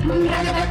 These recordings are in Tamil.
Ragadak,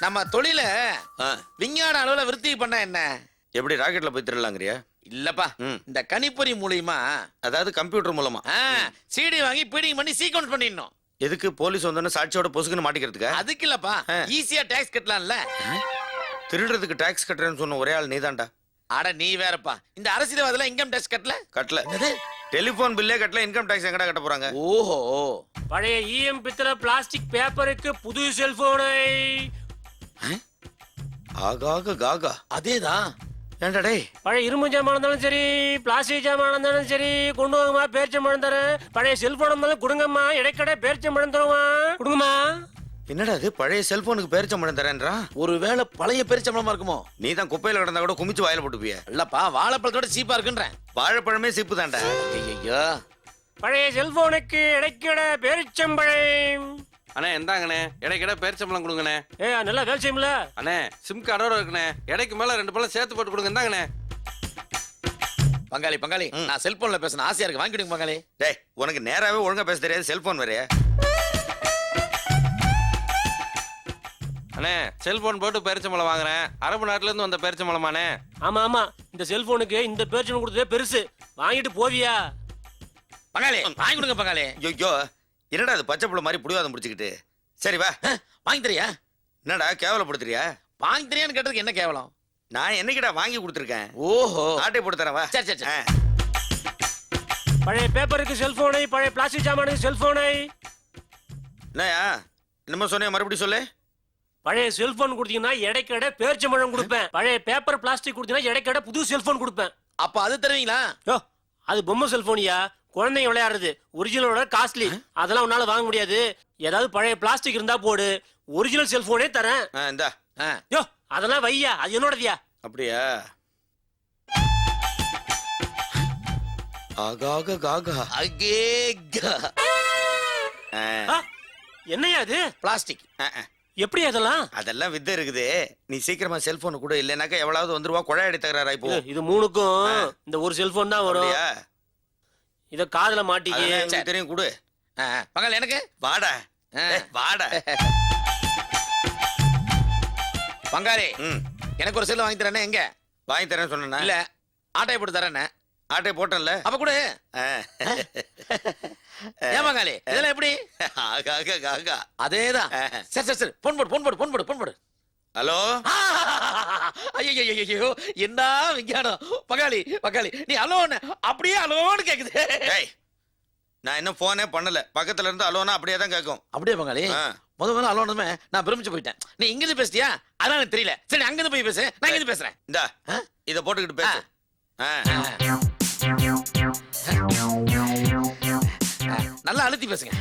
நம்ம தொழில விஞ்ஞான அளவுல விருத்தி பண்ண என்ன? எப்படி ராக்கெட்ல போய் திருடலாங்கிறியா? இல்லப்பா ம். இந்த கணிப்பொறி மூலியமா அதாவது கம்ப்யூட்டர் மூலமா. சிடி வாங்கி பீடிங் பண்ணி சீக்வன்ஸ் பண்ணிடணும். எதுக்கு போலீஸ் வந்தோன்னு சாட்சியோட பொசுக்குன்னு மாட்டிக்கிறதுக்கா? அதுக்கு இல்லப்பா. ஈஸியா டாக்ஸ் கட்டலாம்ல. திருடுறதுக்கு டாக்ஸ் கட்டுறேன்னு சொன்ன ஒரே ஆள் நீதான்டா. அட நீ வேறப்பா. இந்த அரசியல்வாதில இன்கம் டாக்ஸ் கட்டல? கட்டல. டெலிபோன் பில்லே கட்டல இன்கம் டாக்ஸ் எங்கடா கட்ட போறாங்க? ஓஹோ. பழைய இஎம் பித்தளை பிளாஸ்டிக் பேப்பருக்கு புது செல்போனை ஆகாக காகா. அதேதான் ஏன்டா டேய்? பழைய இரும்பு ஜாமான் இருந்தாலும் சரி பிளாஸ்டிக் ஜாமான் இருந்தாலும் சரி கொண்டு வாங்கம்மா பேரிச்சம்பழம் தரேன். பழைய செல்போன் இருந்தாலும் கொடுங்கம்மா இடைக்கடை பேரிச்சம்பழம் தருவா. கொடுங்கம்மா. என்னடா அது பழைய செல்போனுக்கு பேரிச்சம்பழம் தரேன்றான் ஒருவேளை பழைய பெருச்சம்பளமா இருக்குமோ? நீ தான் குப்பையில கிடந்தா கூட குமிச்சு வாயில போட்டுப்பிய. இல்லப்பா வாழைப்பழத்தோட சீப்பா இருக்குன்றேன். வாழைப்பழமே சிப்பு தான்டா. ஐயோ பழைய செல்போனுக்கு இடைக்கடை பேரிச்சம்பழம். அண்ணே இந்தாங்கண்ணே. இடைக்கிட பேரிச்சம்பளம் கொடுங்கண்ணே. ஏ நல்லா வேலை செய்யும்ல. அண்ணே சிம் கார்டோட இருக்குண்ணே. இடைக்கு மேல ரெண்டு பழம் சேர்த்து போட்டு கொடுங்க. இந்தாங்கண்ணே. பங்காளி பங்காளி நான் செல்போன்ல பேசணும் ஆசையா இருக்கு. வாங்கிடுங்க பங்காளி. டேய் உனக்கு நேராவே ஒழுங்கா பேச தெரியாது. செல்போன் வேறயா? அண்ணே செல்போன் போட்டு பேரிச்சம்பளம் வாங்குறேன். அரபு நாட்டுல இருந்து வந்த பேரிச்சம்பளமாண்ணே ஆமா ஆமா. இந்த செல்போனுக்கு இந்த பேரிச்சம்பழம் கொடுத்ததே பெருசு. வாங்கிட்டு போவியா? பங்காளி வாங்கி கொடுங்க பங்காளி. ஐயோ. என்னடா அது பச்சை புள்ள மாதிரி புடிவாதம் முடிச்சுக்கிட்டு சரி வா. வாங்கி தரியா? என்னடா கேவலப்படுத்துறியா? வாங்கி தரியான்னு கேட்டதுக்கு என்ன கேவலம்? நான் என்னைக்குடா வாங்கி கொடுத்துருக்கேன்? ஓஹோ. ஆட்டை போட்டு தரேன் வா. சரி, சரி. பழைய பேப்பருக்கு செல்போனை பழைய பிளாஸ்டிக் ஜாமானுக்கு செல்போனை. என்னய்யா? என்னமோ சொன்னியா மறுபடியும் சொல்லு. பழைய செல்போன் கொடுத்தீங்கன்னா இடைக்கடை பேரிச்சம்பழம் கொடுப்பேன். பழைய பேப்பர் பிளாஸ்டிக் கொடுத்தீங்கன்னா இடைக்கடை புது செல்போன் கொடுப்பேன். அப்ப அது தருவீங்களா? யோ அது பொம்மை செல்போனியா? குழந்தைங்க விளையாடுறது. ஒரிஜினலோட காஸ்ட்லி அதெல்லாம் உன்னால வாங்க முடியாது. ஏதாவது பழைய பிளாஸ்டிக் இருந்தா போடு. ஒரிஜினல் செல்போனே தரேன். ஆ, இந்தா. ஆ, யோ அதெல்லாம் வையா அது என்னோடதியா? அப்படியா? ஆகாக காகா. அகேக. ஆ, ஆ, என்னய்யா அது? பிளாஸ்டிக் ஆ, ஆ. எப்படி அதெல்லாம்? அதெல்லாம் வித்த இருக்குது. நீ சீக்கிரமா செல்போன் கூட. இல்லைனாக்கா எவ்வளவு வந்துருவா குழாயடி தகராறா இப்போ? இது- இது மூணுக்கும் இந்த ஒரு செல்போன் தான் வரும். அப்படியா? இத காதுல மாட்டிக்க. தெரியும் கொடு. பங்காளி எனக்கு? வாடா. வாடா. பங்காளி ம். எனக்கு ஒரு செல்லு வாங்கி தரேனே எங்க? வாங்கி தரேன் சொன்னா இல்ல ஆட்டை போட்டு தரேனே ஆட்டை போட்டேன்ல. அப்ப கூட. ஏன் பங்காளி இதெல்லாம் எப்படி? ஆகாக காகா அதேதான். ஆ. சரி சரி சரி. போன் போடு போன் போடு போன் போடு போன் போடு. ஹலோ? ஐயோ என்ன விஞ்ஞானம்? பங்காளி பங்காளி நீ அலோன்னு அப்படியே அலோன்னு கேக்குது. நான் இன்னும் போனே பண்ணல. பக்கத்துல இருந்து அலோனா அப்படியே தான் கேட்கும் அப்படியே பங்காளி. முத முதல்ல அலோனதுமே நான் பிரமிச்சு போயிட்டேன். நீ இங்க இருந்து பேசிட்டியா? அதான் எனக்கு தெரியல. சரி அங்க இருந்து போய் பேசு. நான் இங்க இருந்து பேசுறேன். இந்தா? இத போட்டுக்கிட்டு பேசு. நல்லா அழுத்தி பேசுங்க.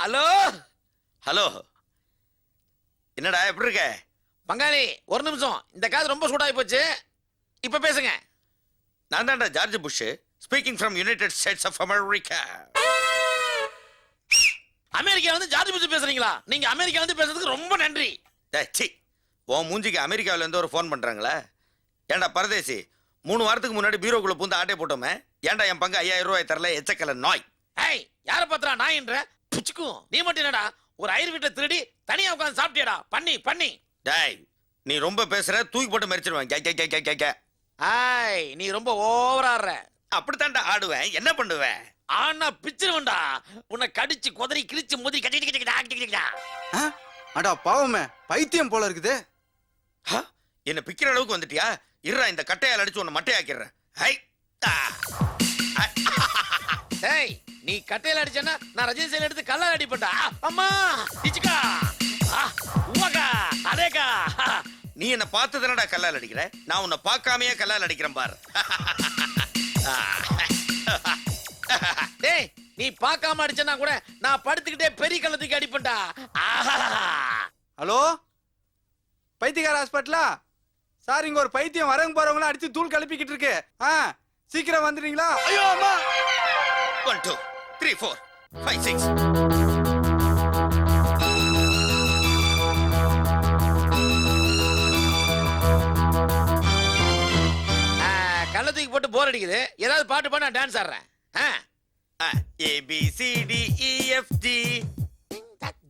ஹலோ? ஹலோ. என்னடா எப்படி இருக்க? பங்காளி ஒரு நிமிஷம். இந்த காது ரொம்ப சூடாகி போச்சு. இப்ப பேசுங்க. நான் தான்டா George Bush speaking from United States of America America வந்து ஜார்ஜ் புஷ் பேசுறீங்களா? நீங்க அமெரிக்கா வந்து பேசுறதுக்கு ரொம்ப நன்றி. சீ உன் மூஞ்சிக்கு அமெரிக்காவில இருந்து ஒரு ஃபோன் பண்றாங்களா. ஏன்டா பரதேசி மூணு வாரத்துக்கு முன்னாடி பீரோக்குள்ள பூந்து ஆட்டை போட்டோமே. ஏன்டா என் பங்கு ஐயாயிரம் ரூபாய் தரல? எச்சக்கல நாய். ஏய் யார பாத்திரா நாயின்ற? புச்சுக்கும். நீ மட்டும் என்னடா ஒரு ஐயர் வீட்டை திருடி தனியா உட்கார்ந்து சாப்பிட்டியடா. பண்ணி பண்ணி. டேய் நீ ரொம்ப பேசுற தூக்கி போட்டு மறிச்சிருவேன் K K K K K K. ஆய் நீ ரொம்ப ஓவரா ஆடுற. அப்படித்தான்டா ஆடுவேன். என்ன பண்ணுவேன்? ஆனா பிச்சிருவன்டா. உன்னை கடிச்சு குதறி கிழிச்சு முதிரி கட்டி கட்டி கட்டி கட்டி ஆ? அடா பாவமே. பைத்தியம் போல இருக்குது. ஹ? என்ன பிக்கிற அளவுக்கு வந்துட்டியா? இருடா இந்த கட்டையால் அடிச்சு உன்னை மட்டையாக்கிறேன் ஹை. டேய் நீ கட்டையில அடிச்சேன்னா நான் ரஜினி சைல எடுத்து கல்லால் அடிப்பட்டா அம்மா இச்சுக்கா. ஆ, உவகா அதேக்கா நீ என்ன பார்த்து தானடா கல்லால் அடிக்கிற? நான் உன்னை பார்க்காமயே கல்லால் அடிக்கிறேன் பாரு. டேய் நீ பார்க்காம அடிச்சனா கூட நான் படுத்துக்கிட்டே பெரிய கள்ளத்துக்கு அடிப்பேன்டா ஆஹா ஹலோ? பைத்தியக்கார ஹாஸ்பிட்டலா? சார் இங்க ஒரு பைத்தியம் வரவங்க போறவங்கள அடிச்சு தூள் கிளப்பிக்கிட்டு இருக்கு. ஆ சீக்கிரம் வந்துடுறீங்களா? ஐயோ அம்மா. One two three four five six ஆ, கள்ள தூக்கி போட்டு போர் அடிக்குது. ஏதாவது பாட்டு பாட நான் டான்ஸ் ஆடுறேன். ஆ. A B C D E F G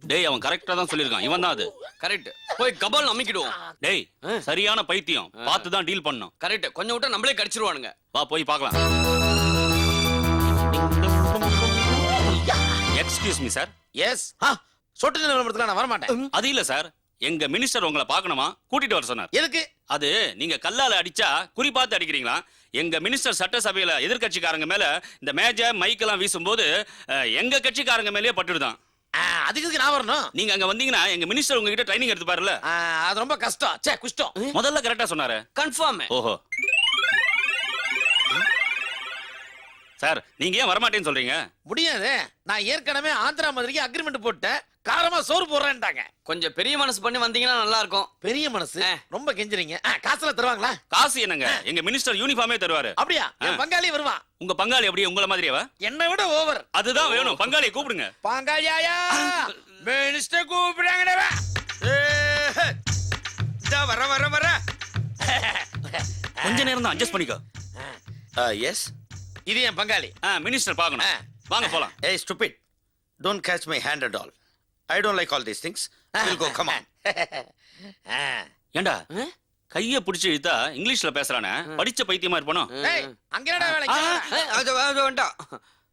டேய் அவன் கரெக்டா தான் சொல்லிருக்கான் இவன் தான் அது. கரெக்ட் போய் கபால் நம்பிக்கிடுவோம் டேய் சரியான பைத்தியம். பார்த்து தான் டீல் பண்ணணும். கரெக்ட் கொஞ்சம் விட்டா நம்மளே கடிச்சிருவானுங்க. வா போய் பார்க்கலாம். எக்ஸ்கியூஸ் மீ சார் எஸ் ஆ, சொட்டு நிலவரத்துல நான் வரமாட்டேன். அது இல்ல சார் எங்க மினிஸ்டர் உங்களை பார்க்கணுமா? கூட்டிட்டு வர சொன்னார். எதுக்கு? அது நீங்க கல்லால அடிச்சா குறி பார்த்து அடிக்கிறீங்களா? எங்க மினிஸ்டர் சட்டசபையில எதிர்க்கட்சிக்காரங்க மேல இந்த மேஜ மைக்கெல்லாம் வீசும்போது அஹ், எங்க கட்சிக்காரங்க மேலயே பட்டுடுதான். அதுக்கு நான் வரணும்? நீங்க அங்க வந்தீங்கன்னா எங்க மினிஸ்டர் உங்ககிட்ட ட்ரைனிங் எடுத்து பாருல ஆ, அது ரொம்ப கஷ்டம். சே குஷ்டம். முதல்ல கரெக்டா சொன்னாரு. கன்ஃபார்ம் ஓஹோ. சார் நீங்க ஏன் வரமாட்டேன்னு சொல்றீங்க? முடியாது. நான் ஏற்கனவே ஆந்திரா மதுரைக்கு அக்ரிமெண்ட் போட்டேன் காரமா சோறு போடுறேன்ட்டாங்க. கொஞ்சம் பெரிய மனசு பண்ணி வந்தீங்கன்னா நல்லா இருக்கும் பெரிய மனசு. ரொம்ப கெஞ்சுறீங்க. காசுல தருவாங்களா? காசு என்னங்க? எங்க மினிஸ்டர் யூனிஃபார்மே தருவாரு. அப்படியா? என் பங்காளி வருவான் உங்க பங்காளி அப்படியே உங்கள மாதிரியேவா? என்னை விட ஓவர் அதுதான் வேணும். பங்காளியை கூப்பிடுங்க. பங்காளியாயா? மினிஸ்டர் கூப்பிடுறாங்கடா. வர வர வர கொஞ்ச நேரம் தான் அட்ஜஸ்ட் பண்ணிக்கோ. எஸ் இது என் பங்காளி. மினிஸ்டர் பார்க்கணும். வாங்க போலாம். ஏய் stupid don't catch my hand at all I don't like all these things will go come on. ஏண்டா? கைய பிடிச்சு இழுத்தா இங்கிலீஷ்ல பேசுறானே? படிச்ச பைத்தியமா இருப்பானோ டேய், அங்க என்னடா வேலை? அது அது வேண்டாம்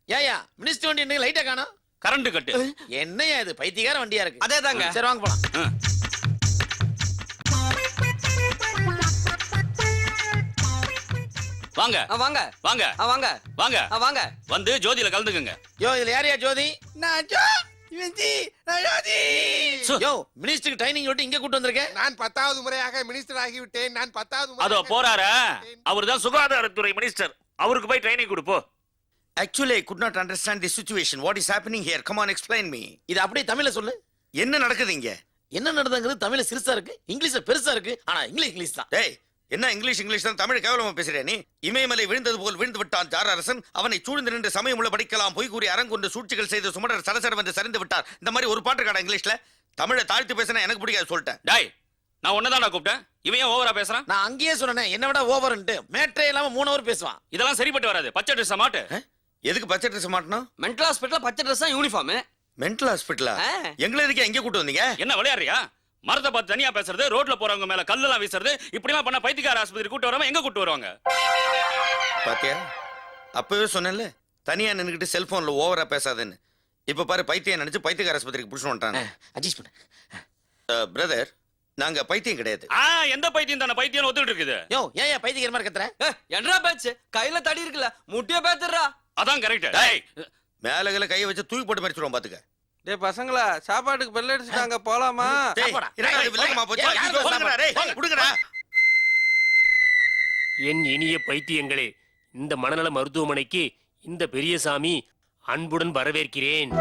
ஏய்யா மினிஸ்டர் வண்டி லைட்டா காணோம். Current cut. என்னய்யா இது? பைத்தியக்கார வண்டியா இருக்கு. அதேதாங்க. சரி வாங்க போலாம். வாங்க. ஆ, வாங்க. வாங்க. ஆ, வாங்க. வாங்க. ஆ, வாங்க. வந்து ஜோதியில கலந்துக்குங்க. யோ இதுல யாரையா ஜோதி? நான் ஜோ மினிஸ்டருக்கு ட்ரைனிங் விட்டு இங்க கூட்டு வந்திருக்கேன். நான் பத்தாவது முறையாக மினிஸ்டர் ஆகிவிட்டேன். நான் பத்தாவது அதோ போறாரா. விட்டேன். அவர்தான் சுகாதாரத்துறை மினிஸ்டர். அவருக்கு போய் training கொடுப்போ. Actually I could not understand the situation what is happening here come on explain me இது அப்படியே தமிழ்ல சொல்லு. என்ன நடக்குது இங்க? என்ன நடந்தங்கிறது தமிழ்ல சிறுசா இருக்கு இங்கிலீஷ்ல பெருசா இருக்கு ஆனா இங்கிலீஷ் இங்கிலீஷ் தான். டேய் என்ன இங்கிலீஷ் இங்கிலீஷ் தான் தமிழ் கேவலமா பேசுறே நீ? இமயமலை விழுந்தது போல் விழுந்து விட்டான் ஜார் அரசன் அவனை சூழ்ந்து நின்று சமயமுள்ள படிக்கலாம் பொய் கூறி அரங்கொண்டு சூழ்ச்சிகள் செய்து சுமடர் வந்து சரிந்து விட்டார். இந்த மாதிரி ஒரு பாட்டு காடா இங்கிலீஷ்ல? தமிழை தாழ்த்தி பேசினா எனக்கு பிடிக்காது சொல்லிட்டேன். டாய் நான் உன்னதான்டா கூப்பிட்டேன். இவன் ஏன் ஓவரா பேசுறான்? நான் அங்கேயே சொன்னேன் என்ன விட ஓவர்ன்ட்டு மேட்ரே இல்லாம மூணு ஹவர் பேசுவான். இதெல்லாம் சரிப்பட்டு வராது. பச்சை ட்ரெஸ் மாட்டு. எதுக்கு பச்சை ட்ரெஸ் மாட்டணும் மென்டல் ஹாஸ்பிட்டல் பச்சை ட்ரெஸ் தான் யூனிஃபார்ம் மென்டல் ஹாஸ்பிட்டலா. எங்களை எதுக்கு எங்க கூட்டு வந்தீங்க? என்ன விளையாடுறியா? மரத்தை பார்த்து தனியா பேசுறது ரோட்ல போறவங்க மேல கல்லெல்லாம் வீசுறது இப்படிலாம் பண்ண பைத்தியக்கார ஆஸ்பத்திரி கூட்டு வரவங்க எங்க கூட்டு வருவாங்க? பாத்தியா? அப்பவே சொன்னேன்ல தனியா நின்னுக்கிட்டு செல்போன்ல ஓவரா பேசாதேன்னு. இப்ப பாரு பைத்தியம் நினைச்சு பைத்தியக்கார ஆஸ்பத்திரிக்கு புடிச்சு வந்துட்டாங்க. அட்ஜஸ்ட் பண்ணு. பிரதர் நாங்க பைத்தியம் கிடையாது. ஆ எந்த பைத்தியம் தானே? பைத்தியம் ஒத்துட்டு இருக்குது. யோ ஏன் ஏன் பைத்தியக்கார மாதிரி கத்துற? என்னடா பேச்சு? கையில தடி இருக்குல்ல முட்டிய பேத்துறா அதான் கரெக்ட் டேய். மேல கீழ கையை வச்சு தூக்கி போட்டு மறிச்சிருவோம் பாத்துக்க. டேய் பசங்களா சாப்பாட்டுக்கு பெல் அடிச்சுட்டாங்க போலாமா. என் இனிய பைத்தியங்களே இந்த மனநல மருத்துவமனைக்கு இந்த பெரியசாமி அன்புடன் வரவேற்கிறேன்.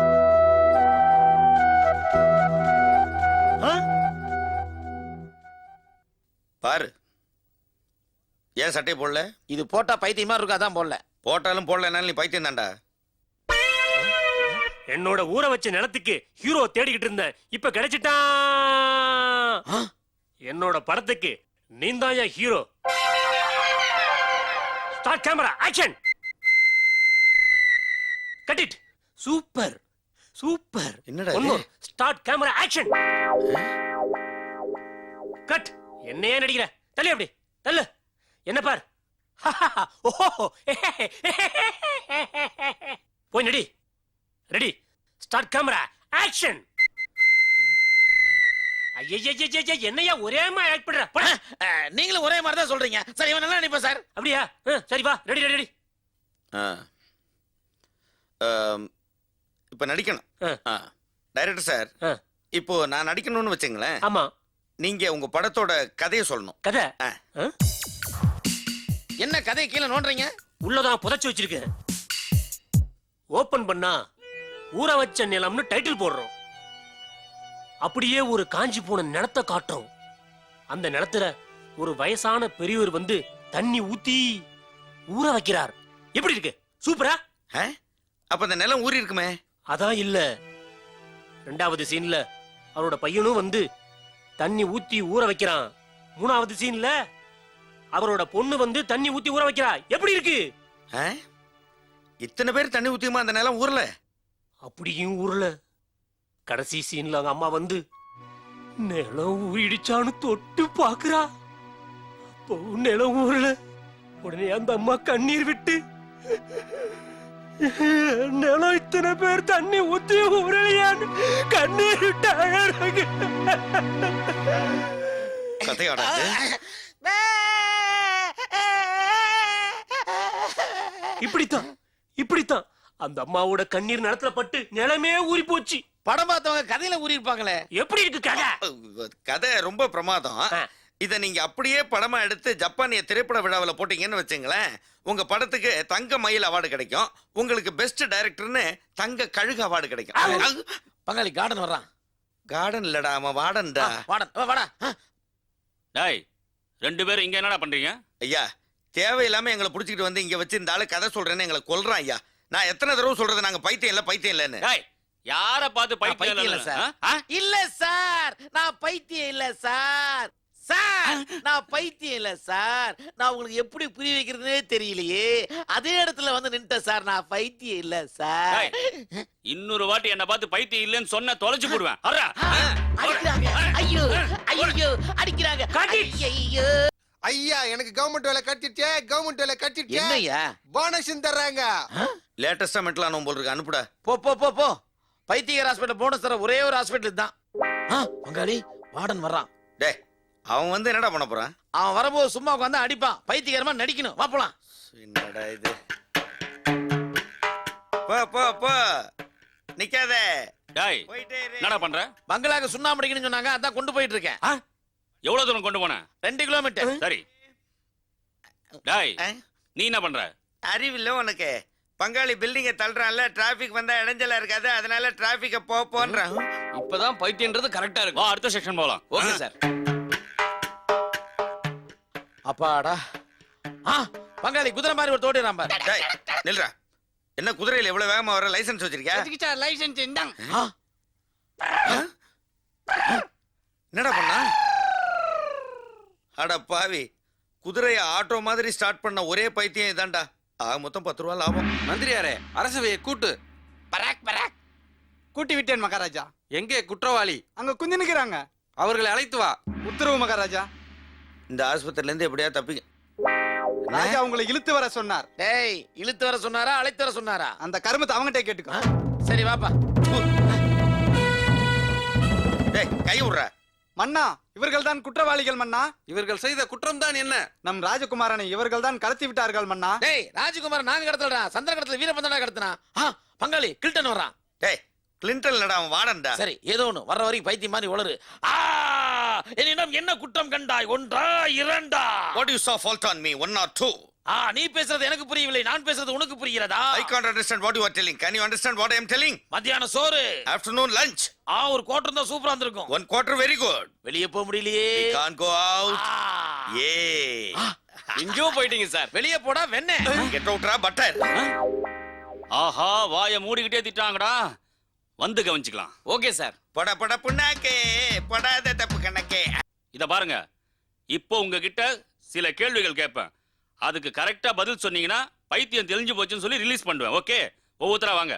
பாரு. ஏன் சட்டை போடல? இது போட்டா பைத்தியமா இருக்கும் அதான் போடல. போட்டாலும் போடலனாலும் நீ பைத்தியம் தான்டா என்னோட ஊற வச்ச நிலத்துக்கு ஹீரோ தேடிக்கிட்டு இருந்தேன் இப்ப கிடைச்சிட்டான். என்னோட படத்துக்கு நீந்தாயா hero start camera action cut it super super என்னடா ஸ்டார்ட் கேமரா ஆக்ஷன் கட் என்னையே நடிக்கிற? தள்ளு அப்படி. தள்ளு. என்ன பார்? ஓஹோ. போய் நடி. ரெடி ஸ்டார்ட் கேமரா ஆக்ஷன் ஐயய்யய்யய்ய என்னையா ஒரே மாதிரி ஆக்ட் பண்ற? போடா. நீங்களும் ஒரே மாதிரி தான் சொல்றீங்க. சார் இவன் நல்லா நடிப்பா சார். அப்படியா? சரி வா. ரெடி ரெடி ரெடி இப்போ நடிக்கணும். ஆ. Director sir. இப்போ நான் நடிக்கணும்னு வச்சுங்களேன். ஆமா. நீங்க உங்க படத்தோட கதையை சொல்லணும். கதை? என்ன கதை கீழே நோண்டுறீங்க? உள்ளதான் புதைச்சு வச்சிருக்கேன் ஓபன் பண்ணா ஊற வச்ச நிலம்னு டைட்டில் போடுறோம். அப்படியே ஒரு காஞ்சி போன நிலத்தை காட்டுறோம். அந்த நிலத்துல ஒரு வயசான பெரியவர் வந்து தண்ணி ஊத்தி ஊற வைக்கிறார். எப்படி இருக்கு? சூப்பரா? அப்ப இந்த நிலம் ஊறி இருக்குமே? அதான் இல்ல. ரெண்டாவது சீன்ல அவரோட பையனும் வந்து தண்ணி ஊத்தி ஊற வைக்கிறான். மூணாவது சீன்ல அவரோட பொண்ணு வந்து தண்ணி ஊத்தி ஊற வைக்கிறா. எப்படி இருக்கு? இத்தனை பேர் தண்ணி ஊத்தியுமா அந்த நிலம் ஊர்ல அப்படியும் ஊர்ல. கடைசி சீன்ல அவங்க அம்மா வந்து நிலம் ஊறிடுச்சான்னு தொட்டு பாக்குறா. அப்போ நிலம் ஊர்ல உடனே அந்த அம்மா கண்ணீர் விட்டு நிலம் இத்தனை பேர் தண்ணி ஊத்தி ஊறலையான்னு கண்ணீர் விட்டு அழறாங்க. கதையாடாது இப்படித்தான் இப்படித்தான். அந்த அம்மாவோட கண்ணீர் நிலத்துல பட்டு நிலமே ஊறி போச்சு. படம் பார்த்தவங்க கதையில ஊறி இருப்பாங்களே. எப்படி இருக்கு கதை? கதை ரொம்ப பிரமாதம். இத நீங்க அப்படியே படமா எடுத்து ஜப்பானிய திரைப்பட விழாவில் போட்டீங்கன்னு வச்சுங்களேன் உங்க படத்துக்கு தங்க மயில் அவார்டு கிடைக்கும். உங்களுக்கு பெஸ்ட் டைரக்டர்னு தங்க கழுகு அவார்டு கிடைக்கும். பங்காளி கார்டன் வர்றான் கார்டன் இல்லடா அவன் வார்டன்டா ஆ, வாடன் வாடா. ஆ, டேய் ரெண்டு பேரும் இங்க என்னடா பண்றீங்க? ஐயா தேவையில்லாம எங்களை புடிச்சிட்டு வந்து இங்க வச்சு இந்த ஆளு கதை சொல்றேன்னு எங்களை கொல்றான் ஐயா. நான் எத்தனை தடவை சொல்றது? நாங்க பைத்தியம் இல்ல பைத்தியம் இல்லன்னு. யார பார்த்து பைத்தியம் பைத்தியம் இல்ல இல்ல சார்? இல்ல சார். நான் பைத்தியம் இல்ல சார். சார் நான் பைத்தியம் இல்ல சார். நான் உங்களுக்கு எப்படி புரிய வைக்கிறதுனே தெரியலையே. அதே இடத்துல வந்து நின்ட்டேன் சார். நான் பைத்தியம் இல்ல சார். இன்னொரு வாட்டி என்ன பார்த்து பைத்தியம் இல்லைன்னு சொன்ன தொலைச்சு போடுவேன். அர்ரா. அடிக்கிறாங்க. ஐயோ ஐயோ அடிக்கிறாங்க. ஐயோ ஐயா எனக்கு கவர்மெண்ட் வேலை கட்டிட்டே கவர்மெண்ட் வேலை கட்டிட்டே. என்னய்யா? போனஸ் தர்றாங்க. லேட்டஸ்டா மெட்டலான போல் இருக்கு. அனுப்புடா. போ போ போ போ. பைத்தியர் ஹாஸ்பிட்டல் போனஸ் தர ஒரே ஒரு ஹாஸ்பிட்டல் தான் ஆ, பங்காளி வார்டன் வர்றான். டேய் அவன் வந்து என்னடா பண்ண போறான்? அவன் வரும்போது சும்மா உட்காந்து அடிப்பான். பைத்தியகரமா நடிக்கணும். வா போலாம். என்னடா இது? போ போ போ. நிக்காத. டேய் போயிட்டே இரு. என்னடா பண்ற? பங்களாக்கு சுண்ணாம்பு அடிக்கணும்னு சொன்னாங்க. அதான் கொண்டு போயிட்டு இருக்கேன். ஆ? எவ்வளவு தூரம் கொண்டு போன? ரெண்டு கிலோமீட்டர் சரி. டேய் ஆ? நீ என்ன பண்ற? அறிவில்ல உனக்கு. பங்காளி பில்டிங்க தள்ளுறான்ல டிராபிக் வந்தா இடைஞ்சலா இருக்காது அதனால டிராபிக்க போ போன்றான். இப்பதான் பைத்தியன்றது கரெக்டா இருக்கும். அடுத்த செக்ஷன் போலாம். ஓகே சார் அப்பாடா. ஆ பங்காளி குதிரை மாதிரி ஒரு பாரு. டேய் நில்றா. என்ன குதிரையில எவ்வளவு வேகமா வர லைசென்ஸ் வச்சிருக்கியா? லைசன்ஸ் இந்தாங்க. ஆ, என்னடா பண்ணா? அட பாவி குதிரைய ஆட்டோ மாதிரி ஸ்டார்ட் பண்ண ஒரே பைத்தியம் இதான்டா. ஆக மொத்தம் பத்து ரூபா லாபம். மந்திரியாரே அரசவையை கூட்டு. பராக் பராக். கூட்டி விட்டேன் மகாராஜா. எங்கே? குற்றவாளி. அங்க குந்தி நிக்கிறாங்க. அவர்களை அழைத்து வா. உத்தரவு மகாராஜா. இந்த ஆஸ்பத்திரில இருந்து எப்படியா தப்பிக்க ராஜா உங்களை இழுத்து வர சொன்னார். டேய் இழுத்து வர சொன்னாரா அழைத்து வர சொன்னாரா? அந்த கருமத்தை அவங்ககிட்ட கேட்டுக்கோ. சரி வாப்பா. டேய் கை விடுறா. மன்னா இவர்கள் தான் குற்றவாளிகள் மன்னா. இவர்கள் செய்த குற்றம் தான் என்ன? நம் ராஜகுமாரனை இவர்கள் தான் கடத்தி விட்டார்கள் மன்னா. டேய் ராஜகுமார் நாங்க கடத்தலடா. சந்திர கடத்தல வீரபந்தனா கடத்தினா. ஆ பங்காளி கில்டன் வர்றான். டேய் கிளின்டன் இல்லடா அவன் வாடன்டா. சரி ஏதோ ஒண்ணு. வர்ற வரைக்கும் பைத்தியம் மாதிரி உளறு. ஆ என்னிடம் என்ன குற்றம் கண்டாய்? ஒன்றா இரண்டா? What you saw fault on me? One or two ஆ நீ பேசுறது எனக்கு புரியவில்லை நான் பேசுறது உனக்கு புரிகிறதா? ஐ can't understand what you are telling. Can you understand what i am telling? மத்தியான சோறு. Afternoon lunch. ஆ ஒரு கோட்டர் இருந்தா சூப்பரா இருந்திருக்கும். One quarter very good. வெளியே போக முடியலையே. We can't go out. Ah. yeah. எங்கேயோ போயிட்டீங்க சார். வெளியே போடா வெண்ணே get out ரா பட்டர் ஆஹா வாய மூடிக்கிட்டே திட்டாங்கடா. வந்து கவனிச்சுக்கலாம். Okay sir. பட பட புண்ணாக்கே. படாத தப்பு கணக்கே. இத பாருங்க. இப்போ உங்ககிட்ட சில கேள்விகள் கேட்பேன். அதுக்கு கரெக்டா பதில் சொன்னீங்கன்னா பைத்தியம் தெரிஞ்சு போச்சுன்னு சொல்லி ரிலீஸ் பண்ணுவேன். ஓகே ஒவ்வொருத்தரா வாங்க.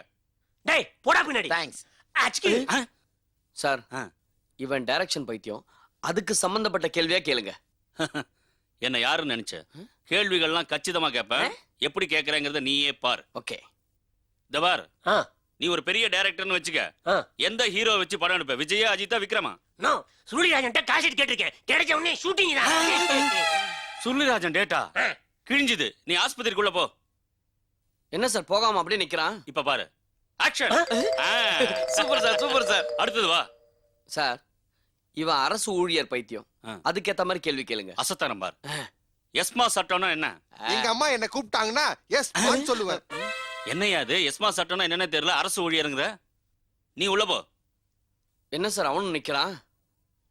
டேய் போடா பின்னாடி. தேங்க்ஸ் அச்சிக்கு. சார் ஆ. இவன் டைரக்ஷன் பைத்தியம். அதுக்கு சம்பந்தப்பட்ட கேள்வியா கேளுங்க. என்ன யாருன்னு நினைச்ச? கேள்விகள்லாம் கச்சிதமா கேட்பேன் எப்படி கேட்கறேங்கிறத நீயே பார். ஓகே இந்த பார் ஆ. நீ ஒரு பெரிய டைரக்டர்னு வச்சுக்க. ஆ. எந்த ஹீரோ வச்சு படம் எடுப்ப? விஜயா அஜித்தா விக்ரமா? நோ காசட் கேட்டிருக்கேன். கிடைச்ச உடனே ஷூட்டிங் தான். சுருளிராஜன் டேட்டா கிழிஞ்சுது. நீ ஆஸ்பத்திரிக்குள்ள போ. என்ன சார் போகாம அப்படியே நிக்கிறான்? இப்ப பாரு. Action super sir super sir. அடுத்தது வா. சார் இவன் அரசு ஊழியர் பைத்தியம். அதுக்கேத்த மாதிரி கேள்வி கேளுங்க. அசத்தனம் பார். எஸ்மா சட்டம்னா என்ன? எங்க அம்மா என்ன கூப்பிட்டாங்கன்னா எஸ் சொல்லுவேன். என்னையா அது? எஸ்மா சட்டம்னா என்னன்னு தெரியல. அரசு ஊழியருங்கிற? நீ உள்ள போ. என்ன சார் அவனும் நிக்கிறான்?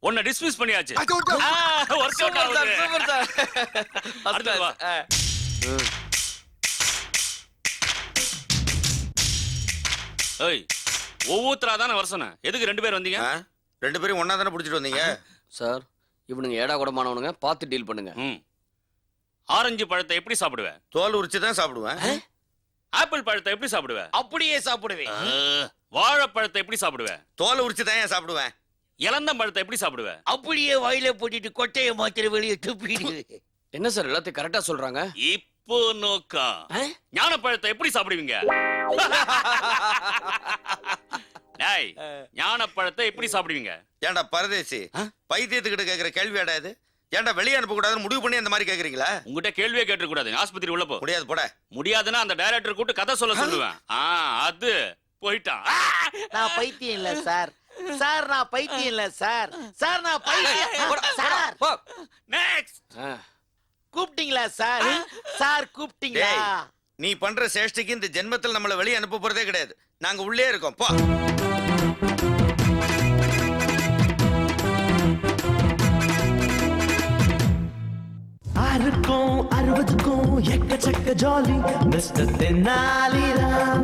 உன்னை டிஸ்மிஸ் பண்ணியாச்சு. ஒர்க் அவுட் ஆகுது. Super sir. அடுத்தது வா. ஏய் ஒவ்வொருத்தரா தானே வர சொன்னேன். எதுக்கு ரெண்டு பேர் வந்தீங்க? ரெண்டு பேரும் ஒன்னா தானே பிடிச்சிட்டு வந்தீங்க? சார் இவனுங்க ஏடா கூடமானவனுங்க பார்த்து டீல் பண்ணுங்க. ம். ஆரஞ்சு பழத்தை எப்படி சாப்பிடுவ தோல் உரிச்சு தான் சாப்பிடுவேன். ஆப்பிள் பழத்தை எப்படி சாப்பிடுவ அப்படியே சாப்பிடுவேன். வாழைப்பழத்தை எப்படி சாப்பிடுவ தோல் உரிச்சு தான் ஏன் சாப்பிடுவேன்? இளந்தம் பழத்தை எப்படி சாப்பிடுவ? அப்படியே வாயில போட்டுட்டு கொட்டையை மாத்திர வெளியே துப்பிடு. என்ன சார் எல்லாத்தையும் கரெக்டா சொல்றாங்க? இப்போ நோக்கா. ஞானப்பழத்தை எப்படி சாப்பிடுவீங்க? டேய் ஞானப்பழத்தை எப்படி சாப்பிடுவீங்க? ஏன்டா பரதேசி பைத்தியத்துக்கிட்ட கேக்குற கேள்வியாடா இது? ஏன்டா வெளியே அனுப்ப கூடாதுன்னு முடிவு பண்ணி அந்த மாதிரி கேக்குறீங்களா? உங்ககிட்ட கேள்வியே கேட்டு கூடாது ஆஸ்பத்திரி உள்ள போ. முடியாது போட. முடியாதுன்னா அந்த டைரக்டர் கூட்டு கதை சொல்ல சொல்லுவேன். ஆ அது. போயிட்டான்! நான் பைத்தியம் இல்ல சார். சார் நான் பைத்தியம் இல்ல சார். சார் நான் பைத்தியம். சார். போ. நெக்ஸ்ட். கூப்பிட்டீங்களா சார்? சார் கூப்பிட்டீங்களா. நீ பண்ற சேஷ்டிக்கு இந்த ஜென்மத்தில் நம்மள வெளியே அனுப்ப போறதே கிடையாது. நாங்க உள்ளே இருக்கோம். போ. ஆறுக்கும் அறுபதுக்கும் எக்கச்சக்க ஜாலி. மிஸ்டர் தென்னாலிராம்